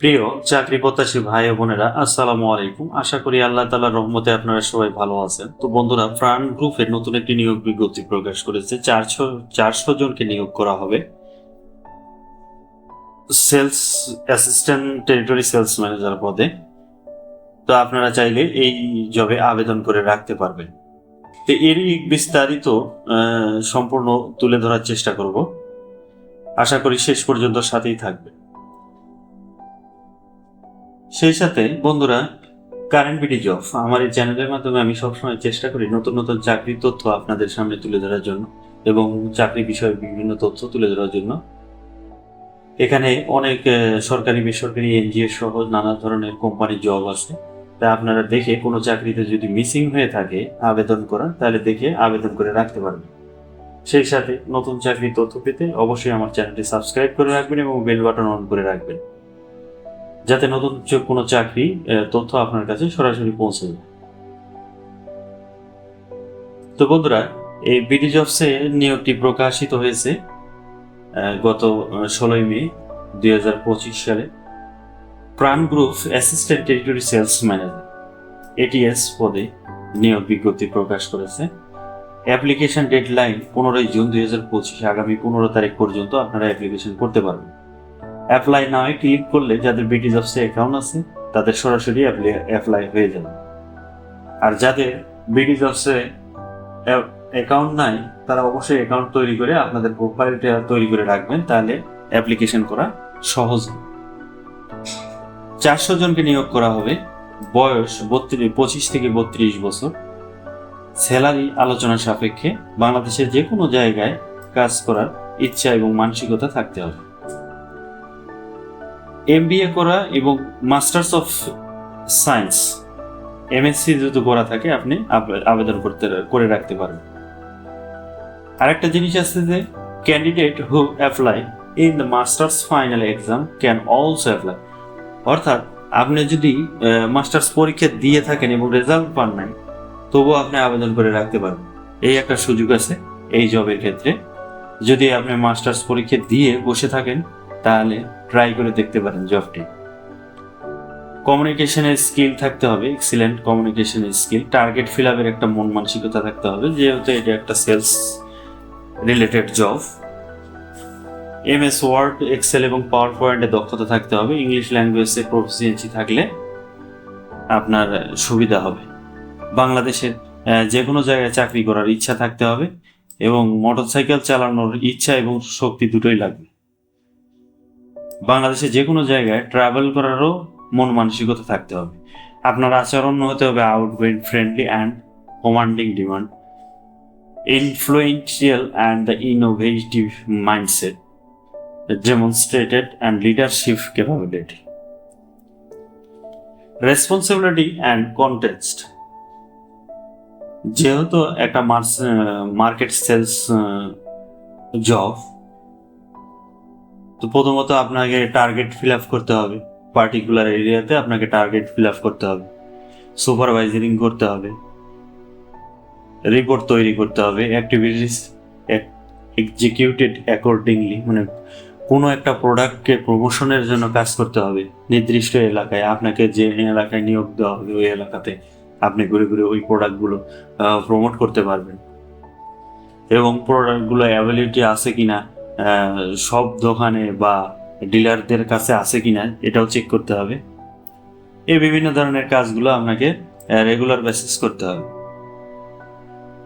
প্রিয় চাকরি প্রত্যাশী ভাই বোনেরা, আসসালামু আলাইকুম। আশা করি আল্লাহ তালার রহমতে আপনারা সবাই ভালো আছেন। তো বন্ধুরা প্রাণ গ্রুপের নতুন একটি নিয়োগ বিজ্ঞপ্তি প্রকাশ করেছে। চারশো চারশো জনকে নিয়োগ করা হবে। Sales assistant territory sales manager পদে। তো আপনারা চাইলে এই জবে আবেদন করে রাখতে পারবেন। তো এরই বিস্তারিত সম্পূর্ণ তুলে ধরার চেষ্টা করব। আশা করি শেষ পর্যন্ত সাথেই থাকবে সেই সাথে বন্ধুরা কারেন্ট বিডি জব আমার এই চ্যানেলের মাধ্যমে আমি সবসময় চেষ্টা করি নতুন নতুন চাকরির তথ্য আপনাদের সামনে তুলে ধরার জন্য এবং চাকরি বিষয়ে বিভিন্ন তথ্য তুলে ধরার জন্য। এখানে অনেক সরকারি, বেসরকারি, এনজিও সহ নানা ধরনের কোম্পানির জব আছে। তা আপনারা দেখে কোনো চাকরিতে যদি মিসিং হয়ে থাকে আবেদন করা, তাহলে দেখে আবেদন করে রাখতে পারবেন। সেই সাথে নতুন চাকরির তথ্য পেতে অবশ্যই আমার চ্যানেলটি সাবস্ক্রাইব করে রাখবেন এবং বেল বাটন অন করে রাখবেন। যাতে নতুন কোনো চাকরি তথ্য আপনার কাছে সরাসরি পৌঁছে যায়। তো বন্ধুরা, এই বিডি জবসে নিয়োগটি প্রকাশিত হয়েছে গত ষোলোই মে দুই হাজার পঁচিশ সালে। Pran group assistant territory sales manager ATS পদে নিয়োগ বিজ্ঞপ্তি প্রকাশ করেছে। অ্যাপ্লিকেশন ডেডলাইন পনেরোই জুন দুই হাজার পঁচিশ, আগামী পনেরো তারিখ পর্যন্ত আপনারা অ্যাপ্লিকেশন করতে পারবেন। অ্যাপ্লাই নাও ক্লিক করলে যাদের বিটি জবসে অ্যাকাউন্ট আছে, তাদের সরাসরি অ্যাপ্লাই হয়ে যাবে। আর যাদের বিটি জবসে অ্যাকাউন্ট নাই, তারা অবশ্যই অ্যাকাউন্ট তৈরি করে আপনাদের প্রোফাইলটা তৈরি করে রাখবেন, তাহলে অ্যাপ্লিকেশন করা সহজ চারশো জনকে নিয়োগ করা হবে, বয়স বত্রিশ, পঁচিশ থেকে বত্রিশ বছর। স্যালারি আলোচনা সাপেক্ষে বাংলাদেশের যে কোনো জায়গায় কাজ করার ইচ্ছা এবং মানসিকতা থাকতে হবে। এমবিএ করা এবং মাস্টার্স অফ সায়েন্স এমএসসি যদি করা থাকে, আপনি আবেদন করতে, করে রাখতে পারেন আরেকটা জিনিস আছে যে candidate who apply in the masters final exam can also apply অর্থাৎ, আপনি যদি মাস্টার্স পরীক্ষা দিয়ে থাকেন এবং রেজাল্ট পান নাই, তবুও আপনি আবেদন করে রাখতে পারবেন। এই একটা সুযোগ আছে এই জবের ক্ষেত্রে। যদি আপনি মাস্টার্স পরীক্ষা দিয়ে বসে থাকেন তাহলে ট্রাই করে দেখতে পারেন জবটি কমিউনিকেশনের স্কিল থাকতে হবে এক্সিলেন্ট কমিউনিকেশনের স্কিল টার্গেট ফিল আপের একটা মন মানসিকতা থাকতে হবে, যেহেতু এটা একটা sales related job M S Word Excel এবং পাওয়ার পয়েন্টে দক্ষতা থাকতে হবে ইংলিশ ল্যাঙ্গুয়েজে প্রফিসিয়েন্সি থাকলে আপনার সুবিধা হবে। বাংলাদেশের যে কোনো জায়গায় চাকরি করার ইচ্ছা থাকতে হবে এবং মোটরসাইকেল চালানোর ইচ্ছা এবং শক্তি দুটোই লাগবে। বাংলাদেশে যে কোনো জায়গায় ট্রাভেল করারও মন মানসিকতা থাকতে হবে আপনার আচরণ হতে হবে outgoing friendly and commanding demand influential and the innovative mindset demonstrated and leadership capability. Responsibility and context যেহেতু একটা মার্কেট সেলস জব তো প্রথমত আপনাকে টার্গেট ফিল আপ করতে হবে। পার্টিকুলার এরিয়াতে আপনাকে টার্গেট ফিল আপ করতে হবে। সুপারভাইজারিং করতে হবে। রিপোর্ট তৈরি করতে হবে। অ্যাক্টিভিটিস এক্সিকিউটেড অ্যাকর্ডিংলি মানে কোনো একটা প্রোডাক্টকে প্রমোশনের জন্য কাজ করতে হবে। নির্দিষ্ট এলাকায় আপনাকে যে এলাকায় নিয়োগ দেওয়া হবে ওই এলাকাতে আপনি ঘুরে ঘুরে ওই প্রোডাক্টগুলো প্রমোট করতে পারবেন। এবং প্রোডাক্টগুলো অ্যাভেলিটি আছে কিনা আহ, সব দোকানে বা ডিলারদের কাছে আছে কিনা এটাও চেক করতে হবে। এই বিভিন্ন ধরনের কাজগুলো আপনাকে রেগুলার বেসিস করতে হবে।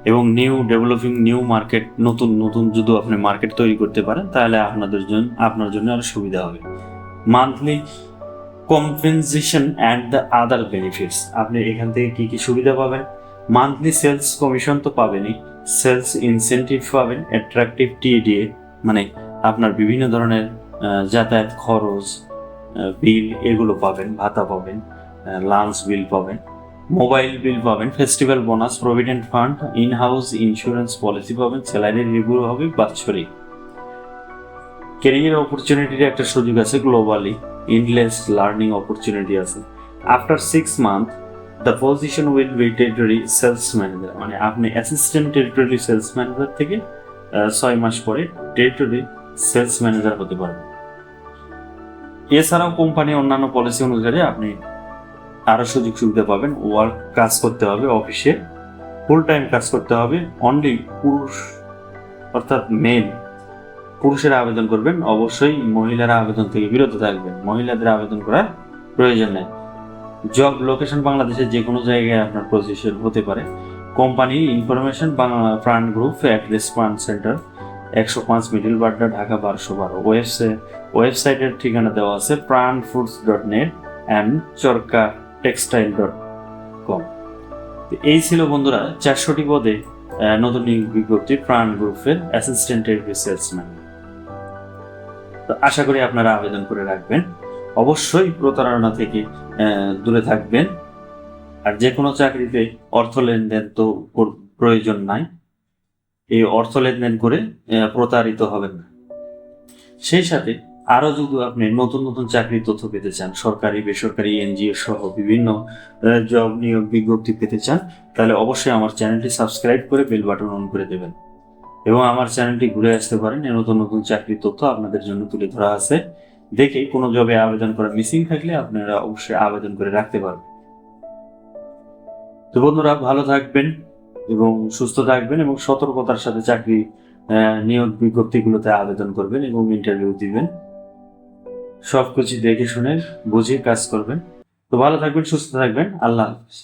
এবং নিউ ডেভেলপিং নিউ মার্কেট নতুন নতুন যদি আপনি মার্কেট তৈরি করতে পারেন, তাহলে আপনাদের জন্য আপনার জন্য আরও সুবিধা হবে। Monthly compensation and the other benefits আপনি এখান থেকে কি কি সুবিধা পাবেন? মান্থলি সেলস কমিশন তো পাবেনই। সেলস ইনসেন্টিভ পাবেন অ্যাট্রাকটিভ টিডিএ মানে আপনার বিভিন্ন ধরনের যাতায়াত খরচ বিল এগুলো পাবেন, ভাতা পাবেন লাঞ্চ বিল পাবেন মোবাইল বিল পাবেন festival bonus provident fund in house insurance policy পাবেন, স্যালারি রিভিউ হবে, বাৎসরিক। কেরিয়ার অপরচুনিটির একটা সুযোগ আছে গ্লোবালি ইনলেস লার্নিং অপরচুনিটি আছে। After six month the position will be territory sales manager মানে আপনি অ্যাসিস্ট্যান্ট টেরিটরি সেলস ম্যানেজার থেকে ছয় মাস পরে টেরিটরি সেলস ম্যানেজার হতে পারবেন। এছাড়াও কোম্পানি অন্যান্য পলিসি অনুযায়ী আপনি আরও সুযোগ সুবিধা পাবেন। ওয়ার্ক কাজ করতে হবে অফিসে ফুল টাইম কাজ করতে হবে। অনলি পুরুষ, অর্থাৎ মেল পুরুষেরা আবেদন করবেন। অবশ্যই মহিলারা আবেদন থেকে বিরত থাকবেন। মহিলাদের আবেদন করার প্রয়োজন নেই। জব লোকেশন বাংলাদেশের যে কোনো জায়গায় আপনার পজিশন হতে পারে। কোম্পানি ইনফরমেশন বাংলা প্রাণ গ্রুপ অ্যাড্রেস ফান্ড সেন্টার একশো পাঁচ মিডিল বাড্ডা ঢাকা বারোশো বারো। ওয়েবসাইট ওয়েবসাইটের ঠিকানা দেওয়া আছে Pran foods dot net and Charka textile dot com এই ছিল বন্ধুরা চারশোটি পদে নতুন বিজ্ঞপ্তি প্রাণ গ্রুপের অ্যাসিস্ট্যান্ট সেলসম্যান তো আশা করি আপনারা আবেদন করে রাখবেন। অবশ্যই প্রতারণা থেকে দূরে থাকবেন। আর যে কোনো চাকরিতে অর্থ লেনদেন তো প্রয়োজন নাই। এই অর্থ লেনদেন করে প্রতারিত হবেন না। সেই সাথে আরও যদি আপনি নতুন নতুন চাকরির তথ্য পেতে চান, সরকারি, বেসরকারি, এনজিও সহ বিভিন্ন জব নিয়োগ বিজ্ঞপ্তি পেতে চান, তাহলে অবশ্যই আমার চ্যানেলটি সাবস্ক্রাইব করে বেল বাটন অন করে দেবেন। এবং আমার চ্যানেলটি ঘুরে আসতে পারেন নতুন নতুন চাকরির তথ্য আপনাদের জন্য তুলে ধরা আছে। দেখে কোনো জবে আবেদন করা মিসিং থাকলে আপনারা অবশ্যই আবেদন করে রাখতে পারবেন। তো বন্ধুরা, ভালো থাকবেন। এবং সুস্থ থাকবেন এবং সতর্কতার সাথে চাকরি নিয়োগ বিজ্ঞপ্তিগুলোতে আবেদন করবেন এবং ইন্টারভিউ দিবেন। সবকিছু দেখে শুনে বুঝে কাজ করবেন। তো ভালো থাকবেন, সুস্থ থাকবেন। আল্লাহ হাফিজ।